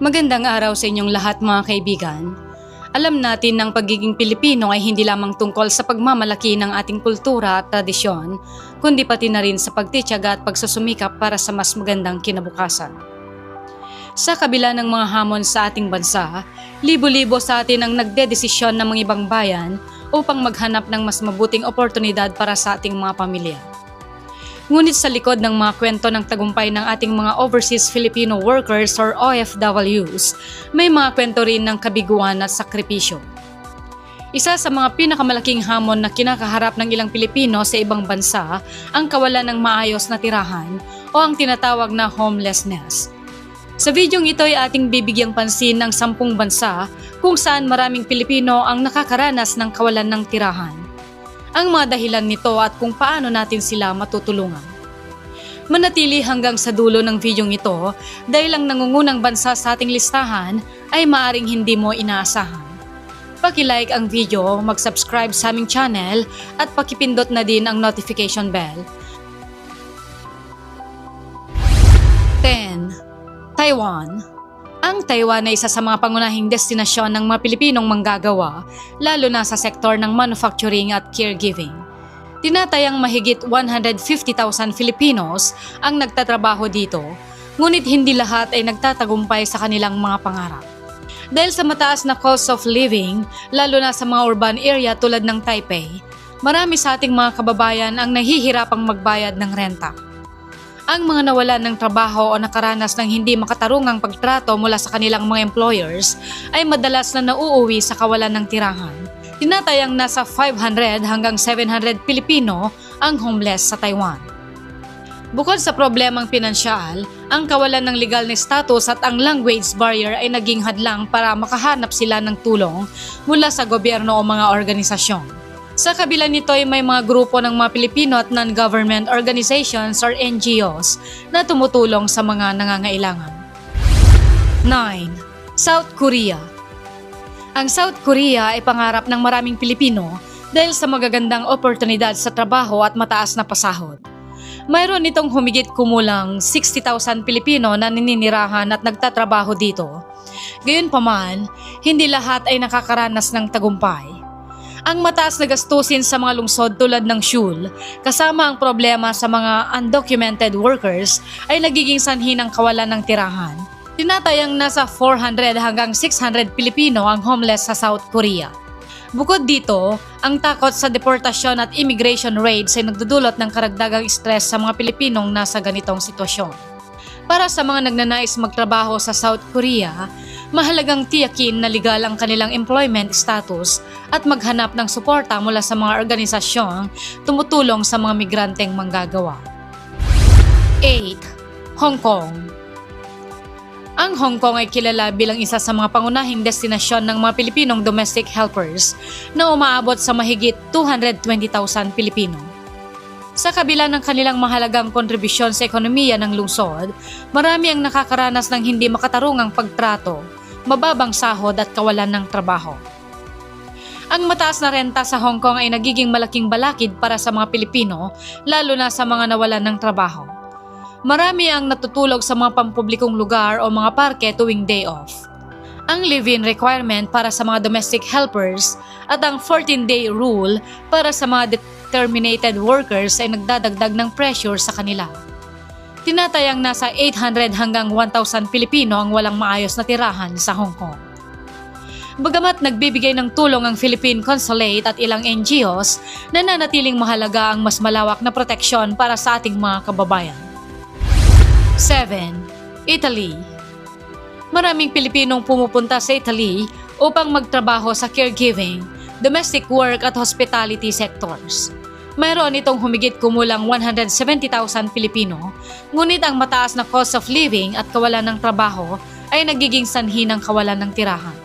Magandang araw sa inyong lahat mga kaibigan. Alam natin ng pagiging Pilipino ay hindi lamang tungkol sa pagmamalaki ng ating kultura at tradisyon, kundi pati na rin sa pagtityaga at pagsusumikap para sa mas magandang kinabukasan. Sa kabila ng mga hamon sa ating bansa, libo-libo sa atin ang nagdedesisyon ng mga ibang bayan upang maghanap ng mas mabuting oportunidad para sa ating mga pamilya. Ngunit sa likod ng mga kwento ng tagumpay ng ating mga overseas Filipino workers or OFWs, may mga kwento rin ng kabiguan at sakripisyo. Isa sa mga pinakamalaking hamon na kinakaharap ng ilang Pilipino sa ibang bansa ang kawalan ng maayos na tirahan o ang tinatawag na homelessness. Sa videong ito ay ating bibigyang pansin ng sampung bansa kung saan maraming Pilipino ang nakakaranas ng kawalan ng tirahan ang mga dahilan nito at kung paano natin sila matutulungan. Manatili hanggang sa dulo ng videong ito dahil ang nangungunang bansa sa ating listahan ay maaring hindi mo inaasahan. Paki-like ang video, mag-subscribe sa aming channel at pakipindot na din ang notification bell. 10. Taiwan ang Taiwan ay isa sa mga pangunahing destinasyon ng mga Pilipinong manggagawa, lalo na sa sektor ng manufacturing at caregiving. Tinatayang mahigit 150,000 Filipinos ang nagtatrabaho dito, ngunit hindi lahat ay nagtatagumpay sa kanilang mga pangarap. Dahil sa mataas na cost of living, lalo na sa mga urban area tulad ng Taipei, marami sa ating mga kababayan ang nahihirapang magbayad ng renta ang mga nawalan ng trabaho o nakaranas ng hindi makatarungang pagtrato mula sa kanilang mga employers ay madalas na nauuwi sa kawalan ng tirahan. Tinatayang nasa 500 hanggang 700 Pilipino ang homeless sa Taiwan. Bukod sa problemang pinansyal, ang kawalan ng legal na status at ang language barrier ay naging hadlang para makahanap sila ng tulong mula sa gobyerno o mga organisasyon. Sa kabila nito ay may mga grupo ng mga Pilipino at non-government organizations or NGOs na tumutulong sa mga nangangailangan. 9. South Korea Ang South Korea ay pangarap ng maraming Pilipino dahil sa magagandang oportunidad sa trabaho at mataas na pasahod. Mayroon itong humigit kumulang 60,000 Pilipino na nininirahan at nagtatrabaho dito. Gayunpaman, hindi lahat ay nakakaranas ng tagumpay ang mataas na gastusin sa mga lungsod tulad ng Shul, kasama ang problema sa mga undocumented workers ay nagiging sanhi ng kawalan ng tirahan. Tinatayang nasa 400 hanggang 600 Pilipino ang homeless sa South Korea. Bukod dito, ang takot sa deportasyon at immigration raids ay nagdudulot ng karagdagang stress sa mga Pilipinong nasa ganitong sitwasyon. Para sa mga nagnanais magtrabaho sa South Korea, mahalagang tiyakin na legal ang kanilang employment status at maghanap ng suporta mula sa mga organisasyong tumutulong sa mga migranteng manggagawa. 8. Hong Kong Ang Hong Kong ay kilala bilang isa sa mga pangunahing destinasyon ng mga Pilipinong domestic helpers na umaabot sa mahigit 220,000 Pilipino. Sa kabila ng kanilang mahalagang kontribusyon sa ekonomiya ng lungsod, marami ang nakakaranas ng hindi makatarungang pagtrato mababang sahod at kawalan ng trabaho. Ang mataas na renta sa Hong Kong ay nagiging malaking balakid para sa mga Pilipino, lalo na sa mga nawalan ng trabaho. Marami ang natutulog sa mga pampublikong lugar o mga parke tuwing day off. Ang live-in requirement para sa mga domestic helpers at ang 14-day rule para sa mga determinated workers ay nagdadagdag ng pressure sa kanila. Tinatayang nasa 800 hanggang 1,000 Pilipino ang walang maayos na tirahan sa Hong Kong. Bagamat nagbibigay ng tulong ang Philippine Consulate at ilang NGOs, nananatiling mahalaga ang mas malawak na proteksyon para sa ating mga kababayan. 7. Italy Maraming Pilipinong pumupunta sa Italy upang magtrabaho sa caregiving, domestic work at hospitality sectors mayroon itong humigit kumulang 170,000 Pilipino, ngunit ang mataas na cost of living at kawalan ng trabaho ay nagiging sanhi ng kawalan ng tirahan.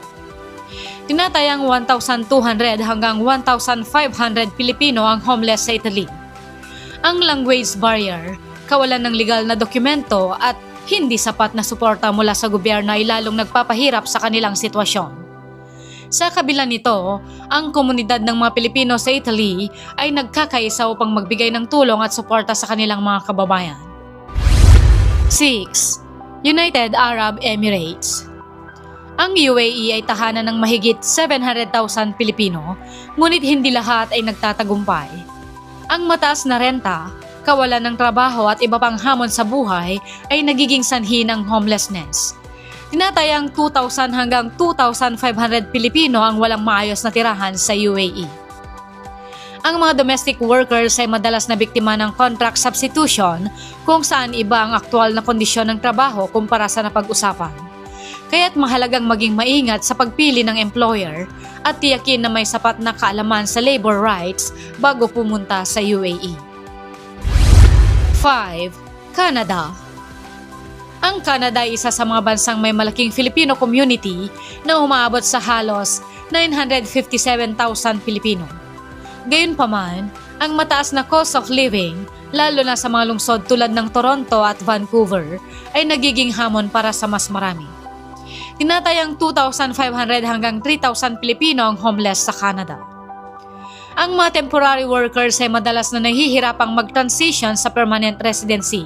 Tinatayang 1,200 hanggang 1,500 Pilipino ang homeless sa Italy. Ang language barrier, kawalan ng legal na dokumento at hindi sapat na suporta mula sa gobyerno ay lalong nagpapahirap sa kanilang sitwasyon. Sa kabila nito, ang komunidad ng mga Pilipino sa Italy ay nagkakaisa upang magbigay ng tulong at suporta sa kanilang mga kababayan. 6. United Arab Emirates Ang UAE ay tahanan ng mahigit 700,000 Pilipino, ngunit hindi lahat ay nagtatagumpay. Ang mataas na renta, kawalan ng trabaho at iba pang hamon sa buhay ay nagiging sanhi ng homelessness. Tinatayang 2,000 hanggang 2,500 Pilipino ang walang maayos na tirahan sa UAE. Ang mga domestic workers ay madalas na biktima ng contract substitution kung saan iba ang aktual na kondisyon ng trabaho kumpara sa napag-usapan. Kaya't mahalagang maging maingat sa pagpili ng employer at tiyakin na may sapat na kaalaman sa labor rights bago pumunta sa UAE. 5. Canada Ang Canada ay isa sa mga bansang may malaking Filipino community na umaabot sa halos 957,000 Pilipino. Gayunpaman, ang mataas na cost of living, lalo na sa mga lungsod tulad ng Toronto at Vancouver, ay nagiging hamon para sa mas marami. Tinatayang 2,500 hanggang 3,000 Pilipino ang homeless sa Canada. Ang mga temporary workers ay madalas na nahihirapang mag-transition sa permanent residency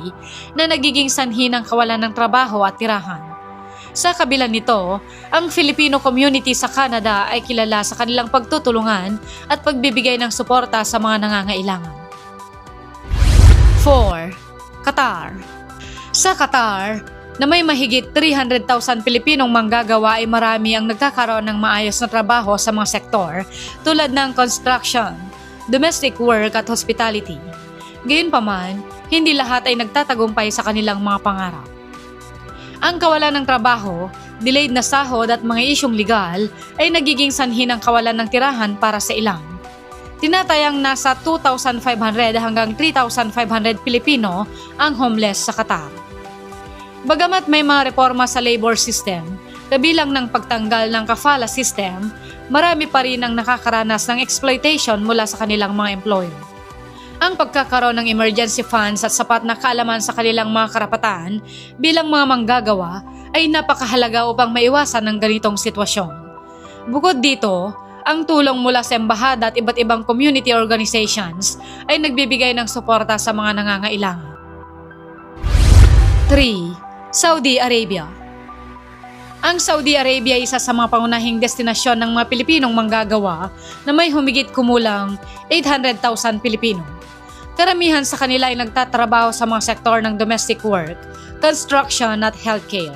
na nagiging sanhi ng kawalan ng trabaho at tirahan. Sa kabila nito, ang Filipino community sa Canada ay kilala sa kanilang pagtutulungan at pagbibigay ng suporta sa mga nangangailangan. 4. Qatar Sa Qatar, na may mahigit 300,000 Pilipinong manggagawa ay marami ang nagkakaroon ng maayos na trabaho sa mga sektor tulad ng construction, domestic work at hospitality. Gayunpaman, hindi lahat ay nagtatagumpay sa kanilang mga pangarap. Ang kawalan ng trabaho, delayed na sahod at mga isyong legal ay nagiging sanhi ng kawalan ng tirahan para sa ilang. Tinatayang nasa 2,500 hanggang 3,500 Pilipino ang homeless sa Qatar. Bagamat may mga reforma sa labor system, kabilang ng pagtanggal ng kafala system, marami pa rin ang nakakaranas ng exploitation mula sa kanilang mga employer. Ang pagkakaroon ng emergency funds at sapat na kaalaman sa kanilang mga karapatan bilang mga manggagawa ay napakahalaga upang maiwasan ng ganitong sitwasyon. Bukod dito, ang tulong mula sa embahada at iba't ibang community organizations ay nagbibigay ng suporta sa mga nangangailangan. 3. Saudi Arabia Ang Saudi Arabia ay isa sa mga pangunahing destinasyon ng mga Pilipinong manggagawa na may humigit kumulang 800,000 Pilipino. Karamihan sa kanila ay nagtatrabaho sa mga sektor ng domestic work, construction at healthcare.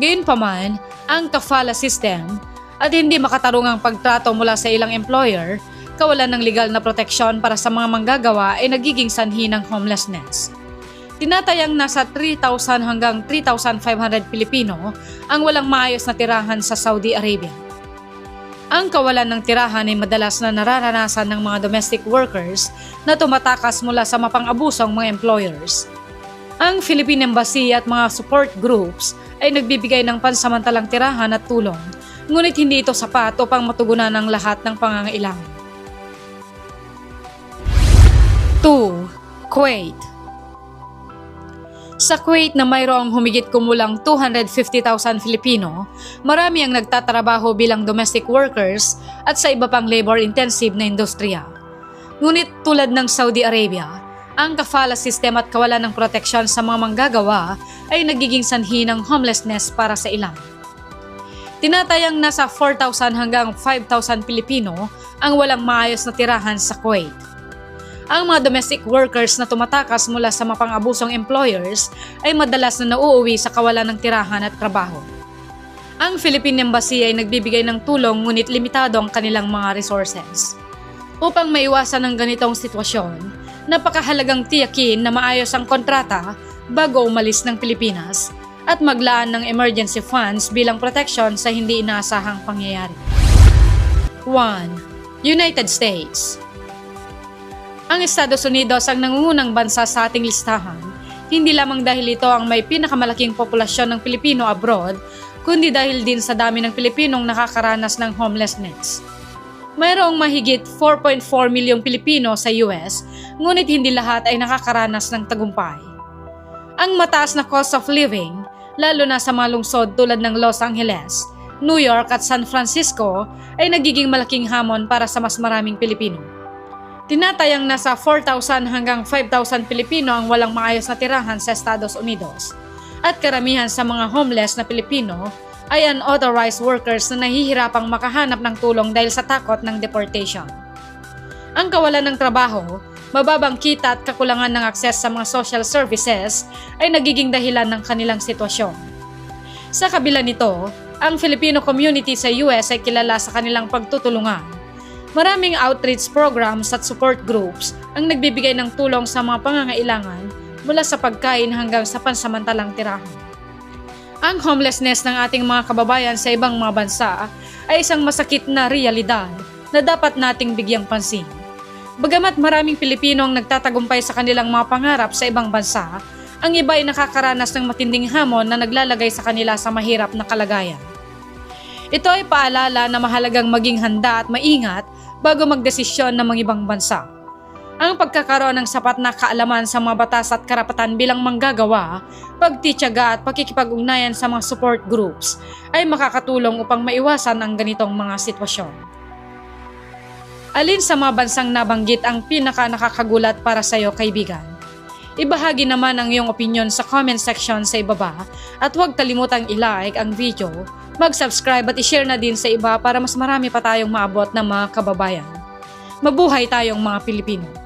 Gayunpaman, ang kafala system at hindi makatarungang pagtrato mula sa ilang employer, kawalan ng legal na proteksyon para sa mga manggagawa ay nagiging sanhi ng homelessness. Tinatayang nasa 3,000 hanggang 3,500 Pilipino ang walang maayos na tirahan sa Saudi Arabia. Ang kawalan ng tirahan ay madalas na nararanasan ng mga domestic workers na tumatakas mula sa mapang-abusong mga employers. Ang Philippine Embassy at mga support groups ay nagbibigay ng pansamantalang tirahan at tulong, ngunit hindi ito sapat upang matugunan ang lahat ng pangangailangan. 2. Kuwait sa Kuwait na mayroong humigit kumulang 250,000 Filipino, marami ang nagtatrabaho bilang domestic workers at sa iba pang labor-intensive na industriya. Ngunit tulad ng Saudi Arabia, ang kafala system at kawalan ng proteksyon sa mga manggagawa ay nagiging sanhi ng homelessness para sa ilan. Tinatayang nasa 4,000 hanggang 5,000 Pilipino ang walang maayos na tirahan sa Kuwait ang mga domestic workers na tumatakas mula sa mapang-abusong employers ay madalas na nauuwi sa kawalan ng tirahan at trabaho. Ang Philippine Embassy ay nagbibigay ng tulong ngunit limitado ang kanilang mga resources. Upang maiwasan ang ganitong sitwasyon, napakahalagang tiyakin na maayos ang kontrata bago umalis ng Pilipinas at maglaan ng emergency funds bilang protection sa hindi inaasahang pangyayari. 1. United States ang Estados Unidos ang nangungunang bansa sa ating listahan, hindi lamang dahil ito ang may pinakamalaking populasyon ng Pilipino abroad, kundi dahil din sa dami ng Pilipinong nakakaranas ng homelessness. Mayroong mahigit 4.4 milyong Pilipino sa US, ngunit hindi lahat ay nakakaranas ng tagumpay. Ang mataas na cost of living, lalo na sa mga lungsod tulad ng Los Angeles, New York at San Francisco, ay nagiging malaking hamon para sa mas maraming Pilipino. Tinatayang nasa 4,000 hanggang 5,000 Pilipino ang walang maayos na tirahan sa Estados Unidos. At karamihan sa mga homeless na Pilipino ay unauthorized workers na nahihirapang makahanap ng tulong dahil sa takot ng deportation. Ang kawalan ng trabaho, mababang kita at kakulangan ng akses sa mga social services ay nagiging dahilan ng kanilang sitwasyon. Sa kabila nito, ang Filipino community sa US ay kilala sa kanilang pagtutulungan. Maraming outreach programs at support groups ang nagbibigay ng tulong sa mga pangangailangan mula sa pagkain hanggang sa pansamantalang tirahan. Ang homelessness ng ating mga kababayan sa ibang mga bansa ay isang masakit na realidad na dapat nating bigyang pansin. Bagamat maraming Pilipino ang nagtatagumpay sa kanilang mga pangarap sa ibang bansa, ang iba ay nakakaranas ng matinding hamon na naglalagay sa kanila sa mahirap na kalagayan. Ito ay paalala na mahalagang maging handa at maingat bago magdesisyon ng mga ibang bansa. Ang pagkakaroon ng sapat na kaalaman sa mga batas at karapatan bilang manggagawa, pagtityaga at pakikipag-ugnayan sa mga support groups ay makakatulong upang maiwasan ang ganitong mga sitwasyon. Alin sa mga bansang nabanggit ang pinaka nakakagulat para sa iyo kaibigan? Ibahagi naman ang iyong opinion sa comment section sa ibaba at huwag kalimutang i-like ang video, mag-subscribe at i-share na din sa iba para mas marami pa tayong maabot ng mga kababayan. Mabuhay tayong mga Pilipino!